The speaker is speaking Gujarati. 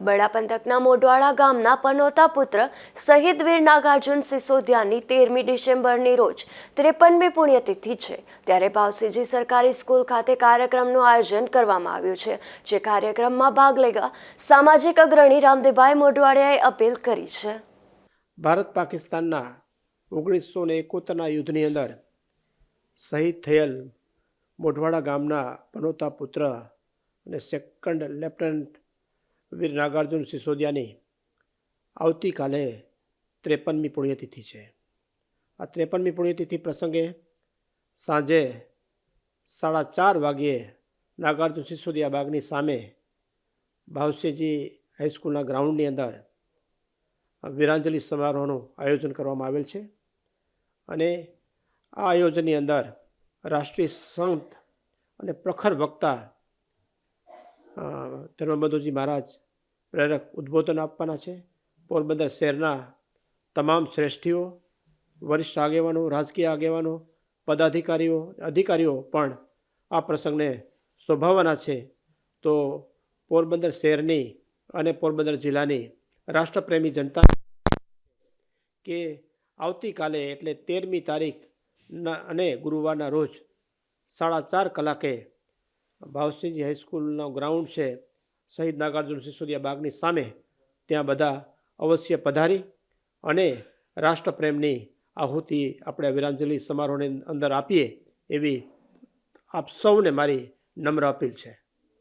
બડા પંથકના મોઢવાડા ગામના પનોતા પુત્ર શહીદ વીર નાગાર્જુન સિસોદિયાની તેરમી ડિસેમ્બરની રોજ ત્રેપનમી પુણ્યતિથિ છે. ત્યારે ભાવસીજી સરકારી સ્કૂલ ખાતે કાર્યક્રમનું આયોજન કરવામાં આવ્યું છે, જે કાર્યક્રમમાં ભાગ લેવા સામાજિક અગ્રણી રામદેવભાઈ મોઢવાડિયાએ અપીલ કરી છે. ભારત પાકિસ્તાનના ઓગણીસો ને એકોતેરના યુદ્ધની અંદર શહીદ થયેલ મોઢવાડા ગામના પનોતા પુત્ર અને સેકન્ડ લેફ્ટનન્ટ વીર નાગાર્જુન સિસોદિયાની આવતીકાલે ત્રેપનમી પુણ્યતિથિ છે. આ ત્રેપનમી પુણ્યતિથિ પ્રસંગે સાંજે સાડા ચાર વાગ્યે નાગાર્જુન સિસોદિયા બાગની સામે ભાવસીજી હાઈસ્કૂલના ગ્રાઉન્ડની અંદર વીરાંજલિ સમારોહનું આયોજન કરવામાં આવેલ છે અને આ આયોજનની અંદર રાષ્ટ્રીય સંત અને પ્રખર વક્તા ધર્મબંધુજી મહારાજ પ્રેરક ઉદ્બોધન આપવાના છે. પોરબંદર શહેરના તમામ શ્રેષ્ઠીઓ, વરિષ્ઠ આગેવાનો, રાજકીય આગેવાનો, પદાધિકારીઓ, અધિકારીઓ પણ આ પ્રસંગને શોભાવવાના છે. તો પોરબંદર શહેરની અને પોરબંદર જિલ્લાની રાષ્ટ્રપ્રેમી જનતા કે આવતીકાલે એટલે તેરમી તારીખ અને ગુરુવારના રોજ સાડા ચાર કલાકે ભાવસિંહજી હાઈસ્કૂલનો ગ્રાઉન્ડ છે. શહીદ નાગાર્જુન સિસોદિયા બાગની સામે ત્યાં બધા અવશ્ય પધારી અને રાષ્ટ્રપ્રેમની આહુતિ આપણે વિરાંજલિ સમારોહની અંદર આપીએ એવી આપ સૌને મારી નમ્ર અપીલ છે.